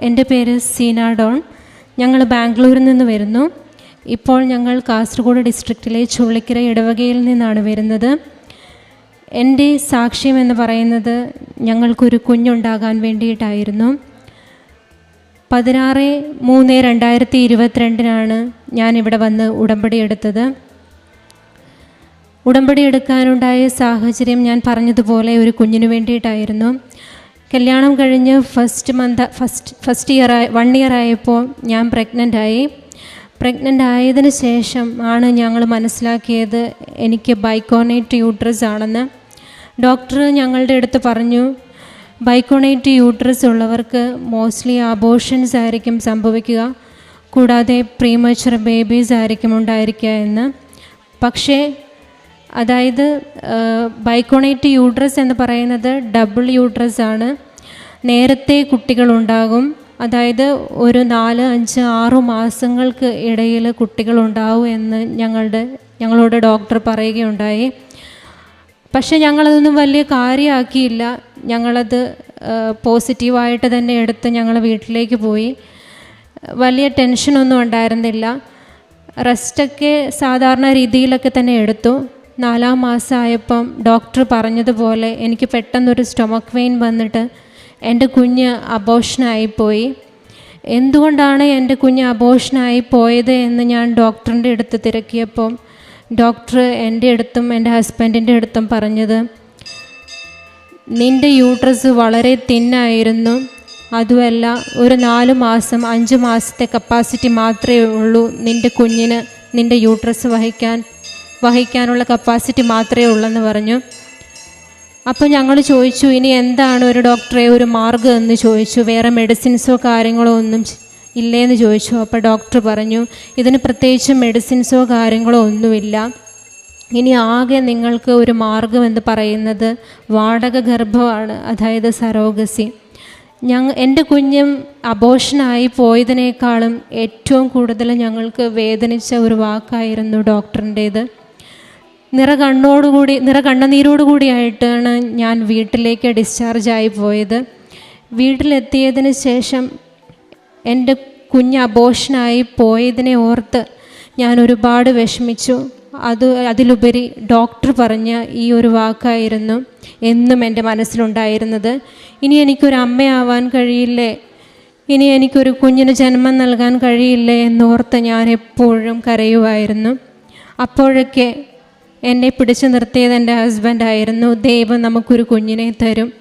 എന്റെ പേര് സീന ഡോൺ ഞങ്ങൾ ബാംഗ്ലൂരിൽ നിന്ന് വരുന്നു. ഇപ്പോൾ ഞങ്ങൾ കാസർഗോഡ് ഡിസ്ട്രിക്റ്റിലെ ചുള്ളിക്കര ഇടവകയിൽ നിന്നാണ് വരുന്നത്. എന്റെ സാക്ഷ്യം എന്ന് പറയുന്നത് ഞങ്ങൾക്കൊരു കുഞ്ഞുണ്ടാകാൻ വേണ്ടിയിട്ടായിരുന്നു. പതിനാറ് മൂന്ന് രണ്ടായിരത്തി ഇരുപത്തിരണ്ടിനാണ് ഞാനിവിടെ വന്ന് ഉടമ്പടി എടുത്തത്. ഉടമ്പടി എടുക്കാനുണ്ടായ സാഹചര്യം ഞാൻ പറഞ്ഞതുപോലെ ഒരു കുഞ്ഞിനു വേണ്ടിയിട്ടായിരുന്നു. കല്യാണം കഴിഞ്ഞ് first month first first year one year ആയപ്പോൾ ഞാൻ പ്രഗ്നന്റ് ആയി. പ്രഗ്നന്റ് ആയതിനു ശേഷം ആണ് ഞങ്ങൾ മനസ്സിലാക്കിയത് എനിക്ക് ബൈക്കോണേറ്റ് യൂട്രസ് ആണെന്ന്. ഡോക്ടർ ഞങ്ങളുടെ അടുത്ത് പറഞ്ഞു ബൈക്കോണേറ്റ് യൂട്രസ് ഉള്ളവർക്ക് മോസ്റ്റ്ലി അബോഷൻസ് ആയിരിക്കും സംഭവിക്കുക. കൂടാതെ പ്രീമച്ചുർ ബേബീസ് ആയിരിക്കും ഉണ്ടായിരിക്കുക എന്ന്. പക്ഷേ അതായത് ബൈക്കോണേറ്റ് യൂട്രസ് എന്ന് പറയുന്നത് ഡബിൾ യൂട്രസ് ആണ്. നേരത്തെ കുട്ടികളുണ്ടാകും. അതായത് ഒരു നാല് അഞ്ച് ആറു മാസങ്ങൾക്ക് ഇടയിൽ കുട്ടികളുണ്ടാവും എന്ന് ഞങ്ങളുടെ ഞങ്ങളോട് ഡോക്ടർ പറയുകയുണ്ടായി. പക്ഷേ ഞങ്ങളതൊന്നും വലിയ കാര്യമാക്കിയില്ല. ഞങ്ങളത് പോസിറ്റീവായിട്ട് തന്നെ എടുത്ത് ഞങ്ങൾ വീട്ടിലേക്ക് പോയി. വലിയ ടെൻഷനൊന്നും ഉണ്ടായിരുന്നില്ല. റെസ്റ്റൊക്കെ സാധാരണ രീതിയിലൊക്കെ തന്നെ എടുത്തു. നാലാം മാസമായപ്പം ഡോക്ടർ പറഞ്ഞതുപോലെ എനിക്ക് പെട്ടെന്നൊരു സ്റ്റൊമക്ക് വെയിൻ വന്നിട്ട് എന്റെ കുഞ്ഞ് അബോഷനായിപ്പോയി. എന്തുകൊണ്ടാണ് എന്റെ കുഞ്ഞ് അബോഷനായി പോയത് എന്ന് ഞാൻ ഡോക്ടറിന്റെ അടുത്ത് തിരക്കിയപ്പോൾ ഡോക്ടർ എന്റെ അടുത്തും എന്റെ ഹസ്ബൻഡിന്റെ അടുത്തും പറഞ്ഞത് നിന്റെ യൂട്രസ് വളരെ തിന്നായിരുന്നു. അതുമല്ല ഒരു നാല് മാസം അഞ്ച് മാസത്തെ കപ്പാസിറ്റി മാത്രമേ ഉള്ളൂ നിന്റെ കുഞ്ഞിന് നിന്റെ യൂട്രസ് വഹിക്കാൻ വഹിക്കാനുള്ള കപ്പാസിറ്റി മാത്രമേ ഉള്ളെന്ന് പറഞ്ഞു. അപ്പോൾ ഞങ്ങൾ ചോദിച്ചു ഇനി എന്താണ് ഒരു ഡോക്ടറെ ഒരു മാർഗം എന്ന് ചോദിച്ചു. വേറെ മെഡിസിൻസോ കാര്യങ്ങളോ ഒന്നും ഇല്ലേന്ന് ചോദിച്ചു. അപ്പോൾ ഡോക്ടർ പറഞ്ഞു ഇതിന് പ്രത്യേകിച്ച് മെഡിസിൻസോ കാര്യങ്ങളോ ഒന്നുമില്ല. ഇനി ആകെ നിങ്ങൾക്ക് ഒരു മാർഗം എന്ന് പറയുന്നത് വാടക ഗർഭമാണ് അതായത് സരോഗസി. ഞങ്ങൾ എന്റെ കുഞ്ഞും അബോഷനായി പോയതിനേക്കാളും ഏറ്റവും കൂടുതൽ ഞങ്ങൾക്ക് വേദനിച്ച ഒരു വാക്കായിരുന്നു ഡോക്ടറിന്റേത് നിറകണ്ണോടുകൂടി നിറകണ്ണുനീരോടുകൂടിയായിട്ടാണ് ഞാൻ വീട്ടിലേക്ക് ഡിസ്ചാർജായി പോയത്. വീട്ടിലെത്തിയതിന് ശേഷം എന്റെ കുഞ്ഞ് അബോഷനായി പോയതിനെ ഓർത്ത് ഞാൻ ഒരുപാട് വിഷമിച്ചു. അത് അതിലുപരി ഡോക്ടർ പറഞ്ഞ ഈ ഒരു വാക്കായിരുന്നു എന്നും എന്റെ മനസ്സിലുണ്ടായിരുന്നത്. ഇനി എനിക്കൊരു അമ്മയാവാൻ കഴിയില്ലേ? ഇനി എനിക്കൊരു കുഞ്ഞിന് ജന്മം നൽകാൻ കഴിയില്ലേ എന്നോർത്ത് ഞാൻ എപ്പോഴും കരയുമായിരുന്നു. അപ്പോഴൊക്കെ എന്നെ പിടിച്ചു നിർത്തിയത് എന്റെ ഹസ്ബൻഡായിരുന്നു ദൈവം നമുക്കൊരു കുഞ്ഞിനെ തരും.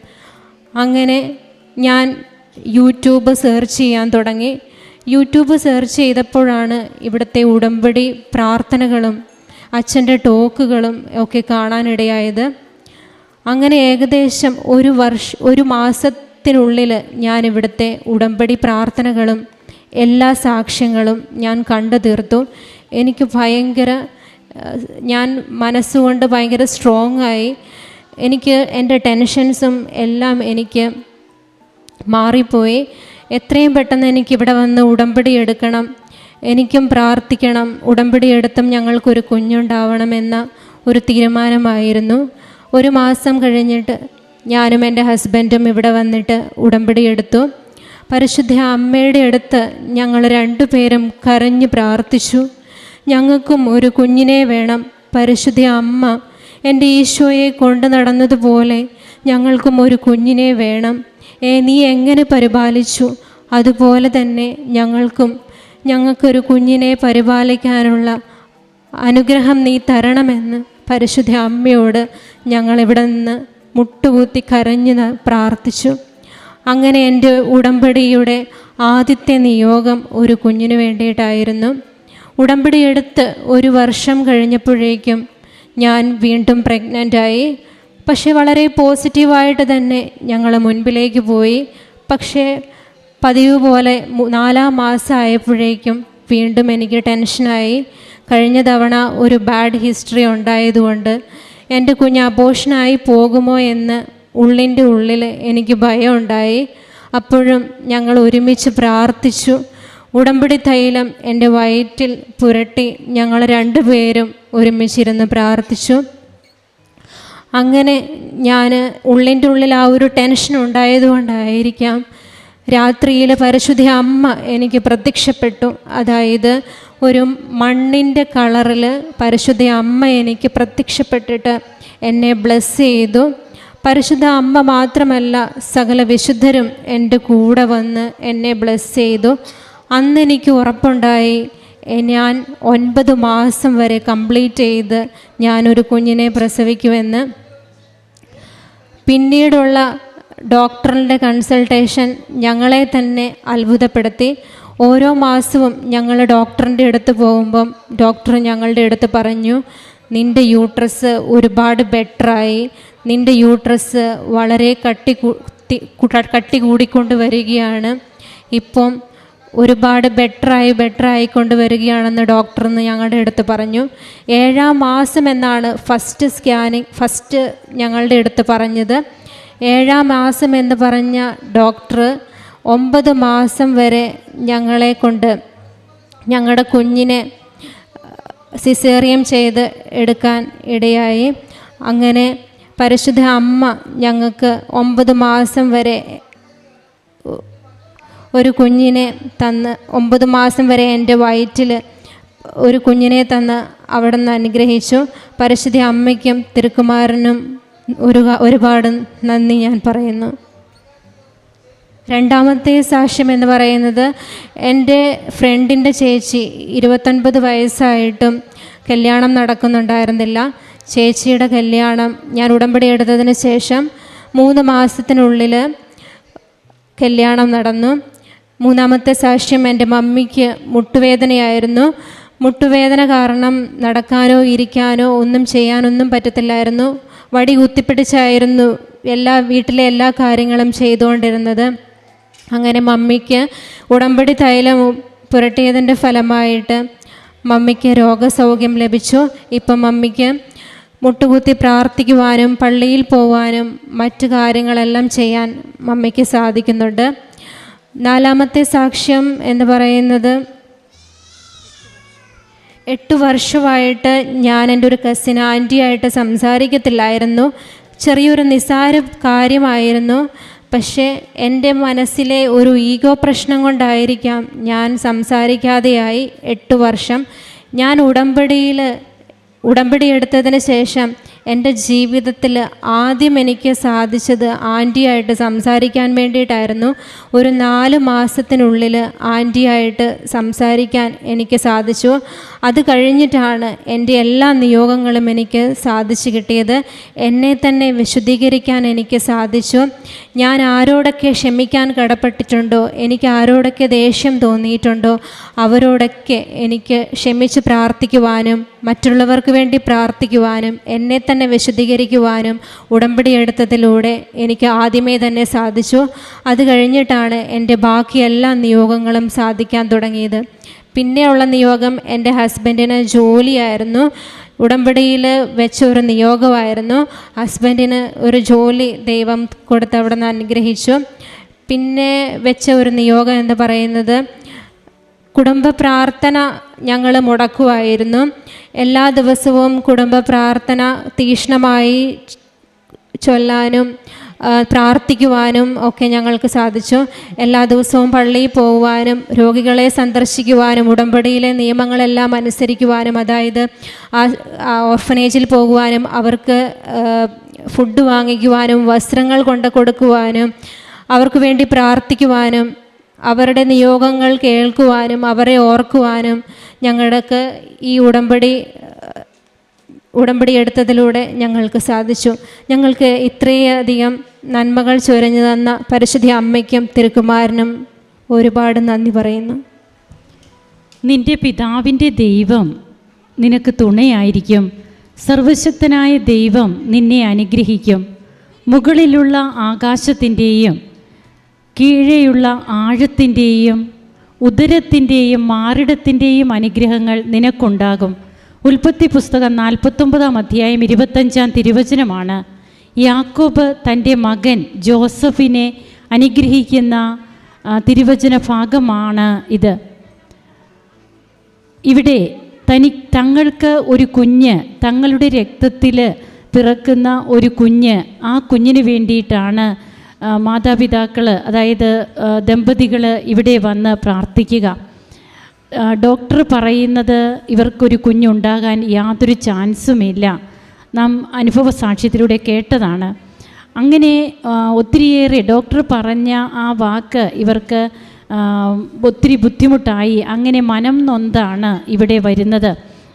അങ്ങനെ ഞാൻ യൂട്യൂബ് സെർച്ച് ചെയ്യാൻ തുടങ്ങി. യൂട്യൂബ് സെർച്ച് ചെയ്തപ്പോഴാണ് ഇവിടുത്തെ ഉടമ്പടി പ്രാർത്ഥനകളും അച്ഛന്റെ ടോക്കുകളും ഒക്കെ കാണാനിടയായത്. അങ്ങനെ ഏകദേശം ഒരു വർഷ ഒരു മാസത്തിനുള്ളിൽ ഞാൻ ഇവിടുത്തെ ഉടമ്പടി പ്രാർത്ഥനകളും എല്ലാ സാക്ഷ്യങ്ങളും ഞാൻ കണ്ടു തീർത്തു. എനിക്ക് ഭയങ്കര ഞാൻ മനസ്സുകൊണ്ട് ഭയങ്കര സ്ട്രോങ് ആയി. എനിക്ക് എന്റെ ടെൻഷൻസും എല്ലാം എനിക്ക് മാറിപ്പോയി. എത്രയും പെട്ടെന്ന് എനിക്കിവിടെ വന്ന് ഉടമ്പടി എടുക്കണം. എനിക്കും പ്രാർത്ഥിക്കണം. ഉടമ്പടി എടുത്തും ഞങ്ങൾക്കൊരു കുഞ്ഞുണ്ടാവണമെന്ന ഒരു തീരുമാനമായിരുന്നു. ഒരു മാസം കഴിഞ്ഞിട്ട് ഞാനും എന്റെ ഹസ്ബൻഡും ഇവിടെ വന്നിട്ട് ഉടമ്പടി എടുത്തു. പരിശുദ്ധ അമ്മയുടെ അടുത്ത് ഞങ്ങൾ രണ്ടുപേരും കരഞ്ഞ് പ്രാർത്ഥിച്ചു. ഞങ്ങൾക്കും ഒരു കുഞ്ഞിനെ വേണം. പരിശുദ്ധ അമ്മ എന്റെ ഈശോയെ കൊണ്ടു നടന്നതുപോലെ ഞങ്ങൾക്കും ഒരു കുഞ്ഞിനെ വേണം. ഏ നീ എങ്ങനെ പരിപാലിച്ചു? അതുപോലെ തന്നെ ഞങ്ങൾക്കും. ഞങ്ങൾക്കൊരു കുഞ്ഞിനെ പരിപാലിക്കാനുള്ള അനുഗ്രഹം നീ തരണമെന്ന് പരിശുദ്ധ അമ്മയോട് ഞങ്ങളിവിടെ നിന്ന് മുട്ടുകൂത്തി കരഞ്ഞ് പ്രാർത്ഥിച്ചു. അങ്ങനെ എന്റെ ഉടമ്പടിയുടെ ആദ്യത്തെ നിയോഗം ഒരു കുഞ്ഞിന് വേണ്ടിയിട്ടായിരുന്നു. ഉടമ്പടി എടുത്ത് ഒരു വർഷം കഴിഞ്ഞപ്പോഴേക്കും ഞാൻ വീണ്ടും പ്രഗ്നന്റായി പക്ഷേ വളരെ പോസിറ്റീവായിട്ട് തന്നെ ഞങ്ങൾ മുൻപിലേക്ക് പോയി. പക്ഷേ പതിവ് പോലെ നാലാം മാസമായപ്പോഴേക്കും വീണ്ടും എനിക്ക് ടെൻഷനായി കഴിഞ്ഞ തവണ ഒരു ബാഡ് ഹിസ്റ്ററി ഉണ്ടായതുകൊണ്ട് എന്റെ കുഞ്ഞ് അബോഷനായി പോകുമോ എന്ന് ഉള്ളിന്റെ ഉള്ളിൽ എനിക്ക് ഭയം ഉണ്ടായി അപ്പോഴും ഞങ്ങൾ ഒരുമിച്ച് പ്രാർത്ഥിച്ചു. ഉടമ്പടി തൈലം എന്റെ വയറ്റിൽ പുരട്ടി ഞങ്ങൾ രണ്ടുപേരും ഒരുമിച്ചിരുന്ന് പ്രാർത്ഥിച്ചു. അങ്ങനെ ഞാൻ ഉള്ളിന്റെ ഉള്ളിൽ ആ ഒരു ടെൻഷൻ ഉണ്ടായതുകൊണ്ടായിരിക്കാം രാത്രിയിൽ പരിശുദ്ധ അമ്മ എനിക്ക് പ്രത്യക്ഷപ്പെട്ടു. അതായത് ഒരു മണ്ണിന്റെ കളറിൽ പരിശുദ്ധ അമ്മ എനിക്ക് പ്രത്യക്ഷപ്പെട്ടിട്ട് എന്നെ ബ്ലെസ് ചെയ്തു. പരിശുദ്ധ അമ്മ മാത്രമല്ല സകല വിശുദ്ധരും എന്റെ കൂടെ വന്ന് എന്നെ ബ്ലെസ് ചെയ്തു. അന്ന് എനിക്ക് ഉറപ്പുണ്ടായി ഞാൻ ഒൻപത് മാസം വരെ കംപ്ലീറ്റ് ചെയ്ത് ഞാനൊരു കുഞ്ഞിനെ പ്രസവിക്കുമെന്ന്. പിന്നീടുള്ള ഡോക്ടറിന്റെ കൺസൾട്ടേഷൻ ഞങ്ങളെ തന്നെ അത്ഭുതപ്പെടുത്തി. ഓരോ മാസവും ഞങ്ങൾ ഡോക്ടറിന്റെ അടുത്ത് പോകുമ്പം ഡോക്ടർ ഞങ്ങളുടെ അടുത്ത് പറഞ്ഞു നിന്റെ യൂട്രസ് ഒരുപാട് ബെറ്ററായി. നിന്റെ യൂട്രസ് വളരെ കട്ടി കൂട്ടി കട്ടി കൂടിക്കൊണ്ട് വരികയാണ് ഇപ്പം ഒരുപാട് ബെറ്ററായി ബെറ്ററായി കൊണ്ടുവരികയാണെന്ന് ഡോക്ടർ എന്ന് ഞങ്ങളുടെ അടുത്ത് പറഞ്ഞു. ഏഴാം മാസം എന്നാണ് ഫസ്റ്റ് സ്കാനിങ് ഫസ്റ്റ് ഞങ്ങളുടെ അടുത്ത് പറഞ്ഞത്. ഏഴാം മാസം എന്ന് പറഞ്ഞ ഡോക്ടർ ഒമ്പത് മാസം വരെ ഞങ്ങളെ കൊണ്ട് ഞങ്ങളുടെ കുഞ്ഞിനെ സിസേറിയം ചെയ്ത് എടുക്കാൻ ഇടയായി. അങ്ങനെ പരിശുദ്ധ അമ്മ ഞങ്ങൾക്ക് ഒമ്പത് മാസം വരെ ഒരു കുഞ്ഞിനെ തന്ന് ഒമ്പത് മാസം വരെ എന്റെ വയറ്റിൽ ഒരു കുഞ്ഞിനെ തന്ന് അവിടെ നിന്ന് അനുഗ്രഹിച്ചു. പരിശുദ്ധ അമ്മയ്ക്കും തിരുക്കുമാരനും ഒരു ഒരുപാട് നന്ദി ഞാൻ പറയുന്നു. രണ്ടാമത്തെ സാക്ഷ്യം എന്ന് പറയുന്നത് എന്റെ ഫ്രണ്ടിന്റെ ചേച്ചി ഇരുപത്തൊൻപത് വയസ്സായിട്ടും കല്യാണം നടക്കുന്നുണ്ടായിരുന്നില്ല. ചേച്ചിയുടെ കല്യാണം ഞാൻ ഉടമ്പടി എടുത്തതിന് ശേഷം മൂന്ന് മാസത്തിനുള്ളിൽ കല്യാണം നടന്നു. മൂന്നാമത്തെ സാക്ഷ്യം എന്റെ മമ്മിക്ക് മുട്ടുവേദനയായിരുന്നു. മുട്ടുവേദന കാരണം നടക്കാനോ ഇരിക്കാനോ ഒന്നും ചെയ്യാനൊന്നും പറ്റത്തില്ലായിരുന്നു. വടി കുത്തിപ്പിടിച്ചായിരുന്നു എല്ലാ വീട്ടിലെ എല്ലാ കാര്യങ്ങളും ചെയ്തുകൊണ്ടിരുന്നത്. അങ്ങനെ മമ്മിക്ക് ഉടമ്പടി തൈലം പുരട്ടിയതിന്റെ ഫലമായിട്ട് മമ്മിക്ക് രോഗസൗഖ്യം ലഭിച്ചു. ഇപ്പം മമ്മിക്ക് മുട്ടുകുത്തി പ്രാർത്ഥിക്കുവാനും പള്ളിയിൽ പോവാനും മറ്റു കാര്യങ്ങളെല്ലാം ചെയ്യാൻ മമ്മിക്ക് സാധിക്കുന്നുണ്ട്. നാലാമത്തെ സാക്ഷ്യം എന്ന് പറയുന്നത് എട്ട് വർഷമായിട്ട് ഞാൻ എന്റെ ഒരു കസിൻ ആന്റിയായിട്ട് സംസാരിക്കത്തില്ലായിരുന്നു. ചെറിയൊരു നിസാര കാര്യമായിരുന്നു. പക്ഷേ എന്റെ മനസ്സിലെ ഒരു ഈഗോ പ്രശ്നം കൊണ്ടായിരിക്കാം ഞാൻ സംസാരിക്കാതെയായി എട്ട് വർഷം. ഞാൻ ഉടമ്പടിയിൽ ഉടമ്പടി എടുത്തതിന് ശേഷം എന്റെ ജീവിതത്തിൽ ആദ്യം എനിക്ക് സാധിച്ചത് ആന്റിയായിട്ട് സംസാരിക്കാൻ വേണ്ടിയിട്ടായിരുന്നു. ഒരു നാല് മാസത്തിനുള്ളിൽ ആന്റിയായിട്ട് സംസാരിക്കാൻ എനിക്ക് സാധിച്ചു. അത് കഴിഞ്ഞിട്ടാണ് എന്റെ എല്ലാ നിയോഗങ്ങളും എനിക്ക് സാധിച്ചു കിട്ടിയത്. എന്നെ തന്നെ വിശുദ്ധീകരിക്കാൻ എനിക്ക് സാധിച്ചു. ഞാൻ ആരോടൊക്കെ ക്ഷമിക്കാൻ കടപ്പെട്ടിട്ടുണ്ടോ എനിക്ക് ആരോടൊക്കെ ദേഷ്യം തോന്നിയിട്ടുണ്ടോ അവരോടൊക്കെ എനിക്ക് ക്ഷമിച്ച് പ്രാർത്ഥിക്കുവാനും മറ്റുള്ളവർക്ക് വേണ്ടി പ്രാർത്ഥിക്കുവാനും എന്നെ തന്നെ വിശദീകരിക്കുവാനും ഉടമ്പടി എടുത്തതിലൂടെ എനിക്ക് ആദ്യമേ തന്നെ സാധിച്ചു. അത് കഴിഞ്ഞിട്ടാണ് എന്റെ ബാക്കി എല്ലാ നിയോഗങ്ങളും സാധിക്കാൻ തുടങ്ങിയത്. പിന്നെയുള്ള നിയോഗം എന്റെ ഹസ്ബൻഡിന് ജോലിയായിരുന്നു. ഉടമ്പടിയിൽ വെച്ചൊരു നിയോഗമായിരുന്നു. ഹസ്ബൻഡിന് ഒരു ജോലി ദൈവം കൊടുത്ത് അവിടെ നിന്ന് അനുഗ്രഹിച്ചു. പിന്നെ വെച്ച ഒരു നിയോഗം എന്ന് പറയുന്നത് കുടുംബ പ്രാർത്ഥന ഞങ്ങൾ മുടക്കുമായിരുന്നു എല്ലാ ദിവസവും കുടുംബ പ്രാർത്ഥന തീക്ഷ്ണമായി ചൊല്ലാനും പ്രാർത്ഥിക്കുവാനും ഒക്കെ ഞങ്ങൾക്ക് സാധിച്ചു. എല്ലാ ദിവസവും പള്ളിയിൽ പോകുവാനും രോഗികളെ സന്ദർശിക്കുവാനും ഉടമ്പടിയിലെ നിയമങ്ങളെല്ലാം അനുസരിക്കുവാനും അതായത് ആ ഓർഫനേജിൽ പോകുവാനും അവർക്ക് ഫുഡ് വാങ്ങിക്കുവാനും വസ്ത്രങ്ങൾ കൊണ്ട് കൊടുക്കുവാനും അവർക്ക് വേണ്ടി പ്രാർത്ഥിക്കുവാനും അവരുടെ നിയോഗങ്ങൾ കേൾക്കുവാനും അവരെ ഓർക്കുവാനും ഞങ്ങൾക്ക് ഈ ഉടമ്പടി ഉടമ്പടി എടുത്തതിലൂടെ ഞങ്ങൾക്ക് സാധിച്ചു. ഞങ്ങൾക്ക് ഇത്രയധികം നന്മകൾ ചൊരഞ്ഞു തന്ന പരിശുദ്ധ അമ്മയ്ക്കും തിരുക്കുമാരനും ഒരുപാട് നന്ദി പറയുന്നു. നിന്റെ പിതാവിന്റെ ദൈവം നിനക്ക് തുണയായിരിക്കും. സർവശക്തനായ ദൈവം നിന്നെ അനുഗ്രഹിക്കും. മുകളിലുള്ള ആകാശത്തിന്റെയും കീഴെയുള്ള ആഴത്തിന്റെയും ഉദരത്തിന്റെയും മാറിടത്തിന്റെയും അനുഗ്രഹങ്ങൾ നിനക്കുണ്ടാകും. ഉൽപ്പത്തി പുസ്തകം നാൽപ്പത്തൊമ്പതാം അധ്യായം ഇരുപത്തഞ്ചാം തിരുവചനമാണ്. യാക്കോബ് തന്റെ മകൻ ജോസഫിനെ അനുഗ്രഹിക്കുന്ന തിരുവചന ഭാഗമാണ് ഇത്. ഇവിടെ തനി തങ്ങൾക്ക് ഒരു കുഞ്ഞ് തങ്ങളുടെ രക്തത്തിൽ പിറക്കുന്ന ഒരു കുഞ്ഞ് ആ കുഞ്ഞിന് വേണ്ടിയിട്ടാണ് മാതാപിതാക്കൾ അതായത് ദമ്പതികൾ ഇവിടെ വന്ന് പ്രാർത്ഥിക്കുക. ഡോക്ടർ പറയുന്നത് ഇവർക്കൊരു കുഞ്ഞുണ്ടാകാൻ യാതൊരു ചാൻസുമില്ല. നാം അനുഭവ സാക്ഷ്യത്തിലൂടെ കേട്ടതാണ്. അങ്ങനെ ഒത്തിരിയേറെ ഡോക്ടർ പറഞ്ഞ ആ വാക്ക് ഇവർക്ക് ഒത്തിരി ബുദ്ധിമുട്ടായി. അങ്ങനെ മനം നൊന്താണ് ഇവിടെ വരുന്നത്.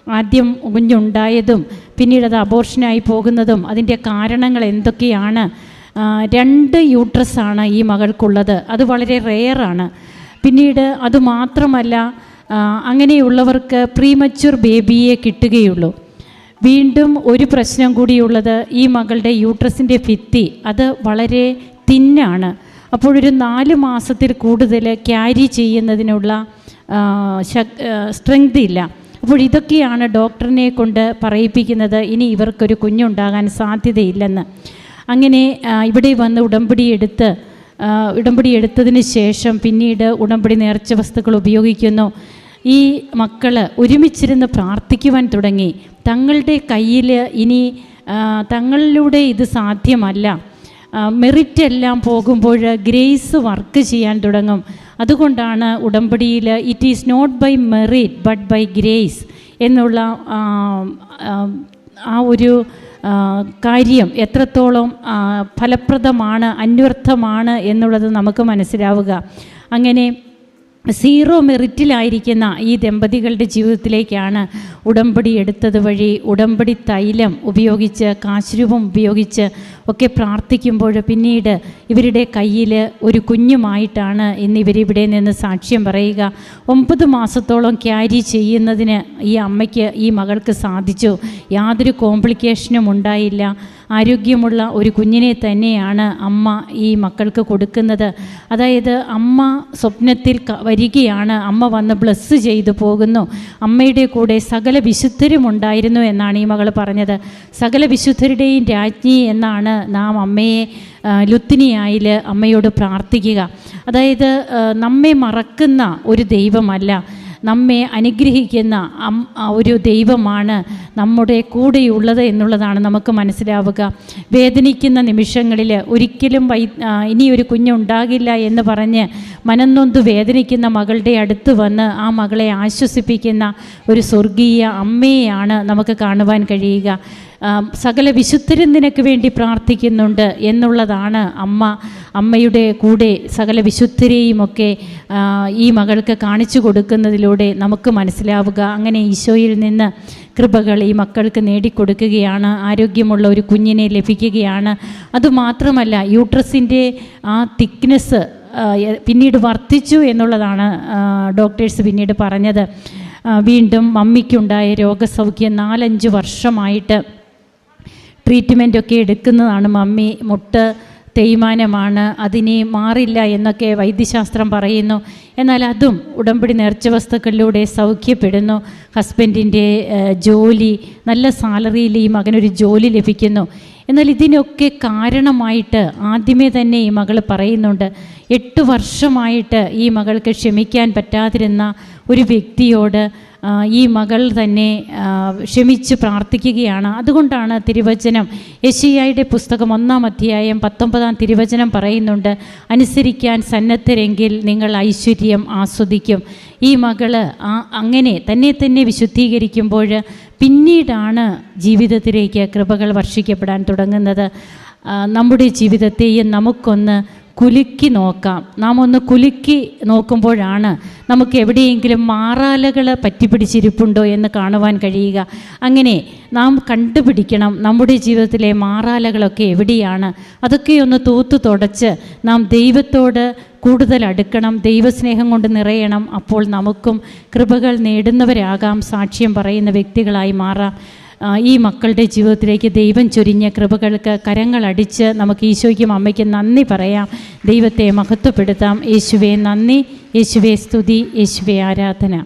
ആദ്യം കുഞ്ഞുണ്ടായതും പിന്നീട് അത് അബോർഷനായി പോകുന്നതും അതിന്റെ കാരണങ്ങൾ എന്തൊക്കെയാണ്? രണ്ട് യൂട്രസാണ് ഈ മകൾക്കുള്ളത്. അത് വളരെ റെയറാണ്. പിന്നീട് അതുമാത്രമല്ല അങ്ങനെയുള്ളവർക്ക് പ്രീമച്യൂർ ബേബിയെ കിട്ടുകയുള്ളൂ. വീണ്ടും ഒരു പ്രശ്നം കൂടിയുള്ളത് ഈ മകളുടെ യൂട്രസിന്റെ ഭിത്തി. അത് വളരെ തിന്നാണ്. അപ്പോഴൊരു നാല് മാസത്തിൽ കൂടുതൽ ക്യാരി ചെയ്യുന്നതിനുള്ള സ്ട്രെങ്ത് ഇല്ല. അപ്പോൾ ഇതൊക്കെയാണ് ഡോക്ടറിനെ കൊണ്ട് പറയിപ്പിക്കുന്നത്. ഇനി ഇവർക്കൊരു കുഞ്ഞുണ്ടാകാൻ സാധ്യതയില്ലെന്ന്. അങ്ങനെ ഇവിടെ വന്ന് ഉടമ്പടി എടുത്ത് ഉടമ്പടി എടുത്തതിന് ശേഷം പിന്നീട് ഉടമ്പടി നേർച്ച വസ്തുക്കൾ ഉപയോഗിക്കുന്നു. ഈ മക്കൾ ഒരുമിച്ചിരുന്ന് പ്രാർത്ഥിക്കുവാൻ തുടങ്ങി. തങ്ങളുടെ കയ്യിൽ ഇനി തങ്ങളിലൂടെ ഇത് സാധ്യമല്ല. മെറിറ്റ് എല്ലാം പോകുമ്പോൾ ഗ്രേസ് വർക്ക് ചെയ്യാൻ തുടങ്ങും. അതുകൊണ്ടാണ് ഉടമ്പടിയിൽ it is not by merit but by grace എന്നുള്ള ആ, ഒരു കാര്യം എത്രത്തോളം ഫലപ്രദമാണ് അന്വർത്ഥമാണ് എന്നുള്ളത് നമുക്ക് മനസ്സിലാവുക. അങ്ങനെ സീറോ മെറിറ്റിലായിരിക്കുന്ന ഈ ദമ്പതികളുടെ ജീവിതത്തിലേക്കാണ് ഉടമ്പടി എടുത്തത് വഴി ഉടമ്പടി തൈലം ഉപയോഗിച്ച് കാശ്രൂപം ഉപയോഗിച്ച് ഒക്കെ പ്രാർത്ഥിക്കുമ്പോൾ പിന്നീട് ഇവരുടെ കയ്യിൽ ഒരു കുഞ്ഞുമായിട്ടാണ് ഇന്ന് ഇവരിവിടെ നിന്ന് സാക്ഷ്യം പറയുക. ഒമ്പത് മാസത്തോളം ക്യാരി ചെയ്യുന്നതിന് ഈ അമ്മയ്ക്ക് ഈ മകൾക്ക് സാധിച്ചു. യാതൊരു കോംപ്ലിക്കേഷനും ഉണ്ടായില്ല. ആരോഗ്യമുള്ള ഒരു കുഞ്ഞിനെ തന്നെയാണ് അമ്മ ഈ മക്കൾക്ക് കൊടുക്കുന്നത്. അതായത് അമ്മ സ്വപ്നത്തിൽ വരികയാണ്. അമ്മ വന്ന് ബ്ലസ് ചെയ്തു പോകുന്നു. അമ്മയുടെ കൂടെ സകല വിശുദ്ധരും ഉണ്ടായിരുന്നു എന്നാണ് ഈ മകൾ പറഞ്ഞത്. സകല വിശുദ്ധരുടെയും രാജ്ഞി എന്നാണ് നാം അമ്മയെ ലുത്തിനിയായിൽ അമ്മയോട് പ്രാർത്ഥിക്കുക. അതായത് നമ്മെ മറക്കുന്ന ഒരു ദൈവമല്ല. നമ്മെ അനുഗ്രഹിക്കുന്ന ഒരു ദൈവമാണ് നമ്മുടെ കൂടെയുള്ളത് എന്നുള്ളതാണ് നമുക്ക് മനസ്സിലാവുക. വേദനിക്കുന്ന നിമിഷങ്ങളിൽ ഒരിക്കലും വൈ ഇനിയൊരു കുഞ്ഞുണ്ടാകില്ല എന്ന് പറഞ്ഞ് മനന്നൊന്ത് വേദനിക്കുന്ന മകളുടെ അടുത്ത് വന്ന് ആ മകളെ ആശ്വസിപ്പിക്കുന്ന ഒരു സ്വർഗീയ അമ്മയെയാണ് നമുക്ക് കാണുവാൻ കഴിയുക. സകല വിശുദ്ധരും നിനക്ക് വേണ്ടി പ്രാർത്ഥിക്കുന്നുണ്ട് എന്നുള്ളതാണ് അമ്മ അമ്മയുടെ കൂടെ സകല വിശുദ്ധരെയും ഒക്കെ ഈ മകൾക്ക് കാണിച്ചു കൊടുക്കുന്നതിലൂടെ നമുക്ക് മനസ്സിലാവുക. അങ്ങനെ ഈശോയിൽ നിന്ന് കൃപകൾ ഈ മക്കൾക്ക് നേടിക്കൊടുക്കുകയാണ്. ആരോഗ്യമുള്ള ഒരു കുഞ്ഞിനെ ലഭിക്കുകയാണ്. അതുമാത്രമല്ല യൂട്രസിന്റെ ആ തിക്നെസ് പിന്നീട് വർദ്ധിച്ചു എന്നുള്ളതാണ് ഡോക്ടേഴ്സ് പിന്നീട് പറഞ്ഞത്. വീണ്ടും മമ്മിക്കുണ്ടായ രോഗസൗഖ്യം നാലഞ്ച് വർഷമായിട്ട് ട്രീറ്റ്മെന്റ് ഒക്കെ എടുക്കുന്നതാണ് മമ്മി. മുട്ട് തേയ്മാനമാണ്. അതിനെ മാറില്ല എന്നൊക്കെ വൈദ്യശാസ്ത്രം പറയുന്നു. എന്നാൽ അതും ഉടമ്പടി നേർച്ച വസ്തുക്കളിലൂടെ സൗഖ്യപ്പെടുന്നു. ഹസ്ബൻഡിന്റെ ജോലി നല്ല സാലറിയിൽ ഈ മകനൊരു ജോലി ലഭിക്കുന്നു. എന്നാൽ ഇതിനൊക്കെ കാരണമായിട്ട് ആദ്യമേ തന്നെ ഈ മകൾ പറയുന്നുണ്ട്. എട്ട് വർഷമായിട്ട് ഈ മകൾക്ക് ക്ഷമിക്കാൻ പറ്റാതിരുന്ന ഒരു വ്യക്തിയോട് ഈ മകൾ തന്നെ ക്ഷമിച്ച് പ്രാർത്ഥിക്കുകയാണ്. അതുകൊണ്ടാണ് തിരുവചനം യശിയായുടെ പുസ്തകം ഒന്നാം അധ്യായം പത്തൊമ്പതാം തിരുവചനം പറയുന്നുണ്ട് അനുസരിക്കാൻ സന്നദ്ധരെങ്കിൽ നിങ്ങൾ ഐശ്വര്യം ആസ്വദിക്കും. ഈ മകൾ അങ്ങനെ തന്നെ തന്നെ വിശുദ്ധീകരിക്കുമ്പോൾ പിന്നീടാണ് ജീവിതത്തിലേക്ക് കൃപകൾ വർഷിക്കപ്പെടാൻ തുടങ്ങുന്നത്. നമ്മുടെ ജീവിതത്തെയും നമുക്കൊന്ന് കുലുക്കി നോക്കാം. നാം ഒന്ന് കുലുക്കി നോക്കുമ്പോഴാണ് നമുക്ക് എവിടെയെങ്കിലും മാറാലകൾ പറ്റിപ്പിടിച്ചിരിപ്പുണ്ടോ എന്ന് കാണുവാൻ കഴിയുക. അങ്ങനെ നാം കണ്ടുപിടിക്കണം നമ്മുടെ ജീവിതത്തിലെ മാറാലകളൊക്കെ എവിടെയാണ്. അതൊക്കെ ഒന്ന് തൂത്തു തുടച്ച് നാം ദൈവത്തോട് കൂടുതൽ അടുക്കണം ദൈവസ്നേഹം കൊണ്ട് നിറയണം. അപ്പോൾ നമുക്കും കൃപകൾ നേടുന്നവരാകാം സാക്ഷ്യം പറയുന്ന വ്യക്തികളായി മാറാം. ഈ മക്കളുടെ ജീവിതത്തിലേക്ക് ദൈവം ചൊരിഞ്ഞ കൃപകൾക്ക് കരങ്ങളടിച്ച് നമുക്ക് ഈശോയ്ക്കും അമ്മയ്ക്കും നന്ദി പറയാം. ദൈവത്തെ മഹത്വപ്പെടുത്താം. യേശുവെ നന്ദി. യേശുവെ സ്തുതി. യേശുവെ ആരാധന.